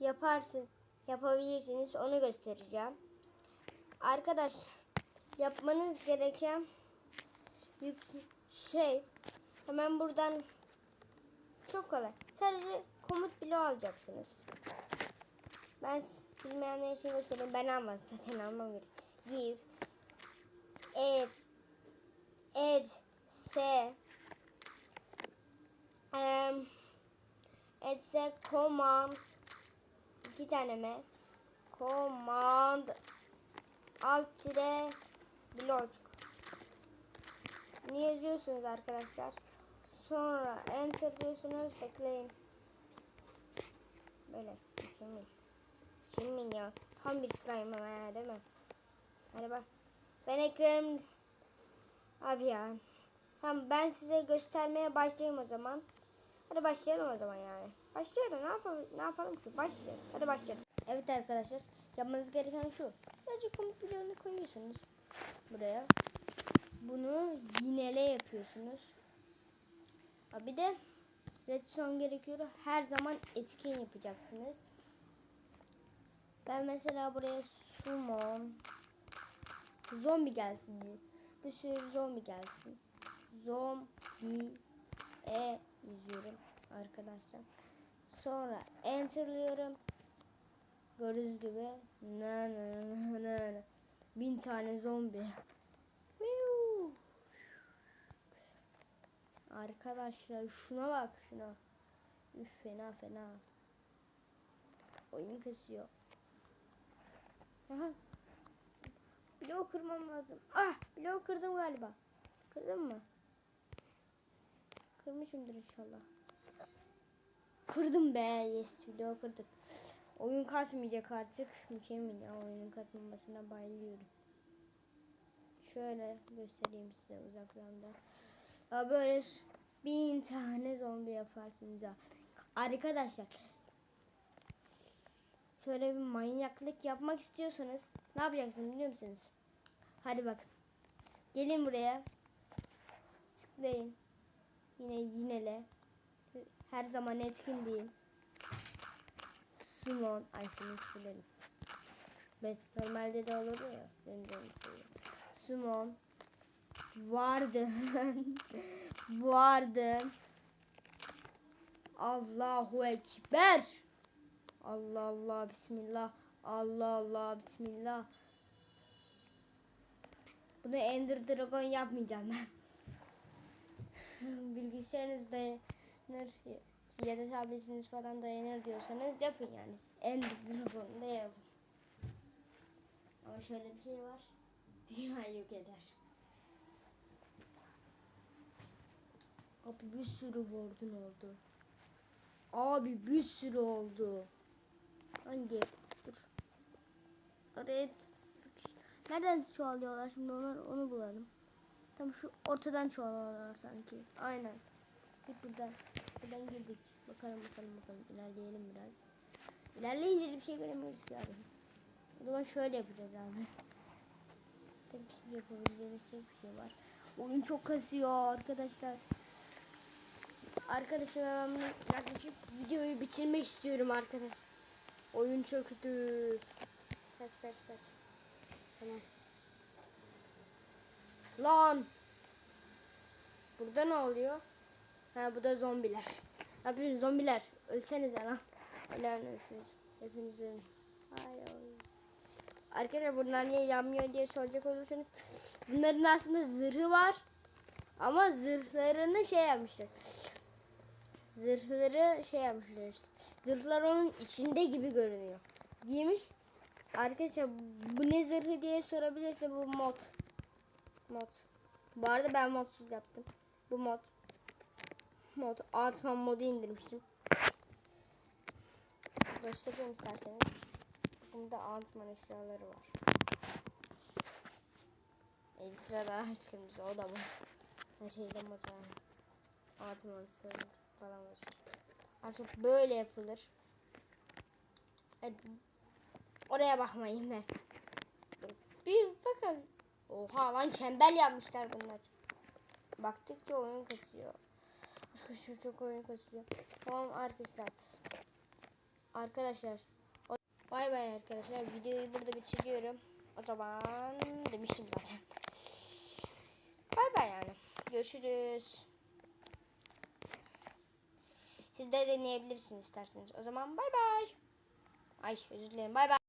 yaparsın, yapabilirsiniz onu göstereceğim. Arkadaş yapmanız gereken şey hemen buradan çok kolay. Sadece komut bloğu alacaksınız. Ben bilmeyenler için göstereyim. Ben almadım. Zaten almam gerek. Give. Add. Add. S. Um, add S command. İki tane mi? Command. Alt tire blok. Niye yazıyorsunuz arkadaşlar? Sonra enter diyorsunuz. Bekleyin. Böyle. Şimdi. Şimdi ya. Tam bir slime ama değil mi? Hadi. Ben ekranım... Abi ya. Tamam ben size göstermeye başlayayım o zaman. Hadi başlayalım o zaman yani. Başlayalım. Ne yapalım, ne yapalım ki? Başlayacağız. Hadi başlayalım. Evet arkadaşlar. Yapmanız gereken şu. Sadece komut bloğunu koyuyorsunuz. Buraya. Bunu yinele yapıyorsunuz. Ha bir de redstone gerekiyor. Her zaman etkin yapacaksınız. Ben mesela buraya summon zombi gelsin diyor. Bir sürü zombi gelsin. Zombi e yazıyorum arkadaşlar. Sonra enterlıyorum. Gördüğünüz gibi na na na na na. bin tane zombi. Arkadaşlar şuna bak şuna. Üf fena fena. Oyun kasıyor. Aha. Bloğu kırmam lazım. Ah bloğu kırdım galiba. Kırdım mı? Kırmışımdır inşallah. Kırdım be. Yes bloğu kırdık. Oyun kasmayacak artık. Mükemmel ya oyunun kasmamasına bayılıyorum. Şöyle göstereyim size uzaktan da. Ya böyle bin tane zombi yaparsınız ya. Arkadaşlar şöyle bir manyaklık yapmak istiyorsanız ne yapacaksınız biliyor musunuz? Hadi bak. Gelin buraya. Tıklayın. Yine yinele. Her zaman etkin deyin. Summon. Ay şunu silelim. Ben normalde de olur ya. Ben de onu söyleyeyim. Summon. Vardın. Vardın. Allahu Ekber. Allah Allah Bismillah. Allah Allah Bismillah. Bunu Ender Dragon yapmayacağım ben. Bilgisayarınız dayanır ya da tabletiniz falan dayanır diyorsanız yapın yani. Ender Dragon'u da yapın. Ama şöyle bir şey var. Dünya yok eder. Abi bir sürü vurdun oldu. Abi bir sürü oldu. Hangi? Dur. Araya sıkış. Nereden çoğalıyorlar şimdi onlar onu bulalım. Tam şu ortadan çoğalıyorlar sanki. Aynen. Git buradan. Buradan girdik. Bakalım bakalım bakalım. İlerleyelim biraz. İlerleyince bir şey göremiyoruz ki abi. O zaman şöyle yapacağız abi. Tabii ki yapabileceğimiz tek bir şey var. Oyun çok kasıyor arkadaşlar. Arkadaşlar ben yaklaşık videoyu bitirmek istiyorum arkadaşlar. Oyun çöktü. Kaç kaç kaç. Tamam. Lan. Burada ne oluyor? Ha bu da zombiler. Ne yapıyorsunuz zombiler? Ölsenize lan. Ölen ölsünüz. Hepiniz ölün. Ay. Arkadaşlar bunlar niye yanmıyor diye soracak olursanız. Bunların aslında zırhı var. Ama zırhlarını şey yapmışlar. Zırhları şey yapmışlar işte. Zırhlar onun içinde gibi görünüyor. Giymiş. Arkadaşlar bu ne zırhı diye sorabilirse bu mod. Mod. Bu arada ben modsuz yaptım. Bu mod. Mod. Altman modu indirmiştim. Göstereyim isterseniz. Bunda Antman eşyaları var. İlk sırada kırmızı o da mod. Her şeyde mod yani. Falan var. Artık böyle yapılır. Evet. Oraya bakmayın ben. Bir bakın. Oha lan çembel yapmışlar bunlar. Baktıkça oyun kasıyor. Arkadaşlar çok oyun kasıyor. Tamam arkadaşlar. Arkadaşlar. Bay bay arkadaşlar. Videoyu burada bitiriyorum. O zaman demiştim zaten. Bay bay yani. Görüşürüz. Siz de deneyebilirsiniz isterseniz. O zaman bay bay. Ay özür dilerim. Bay bay.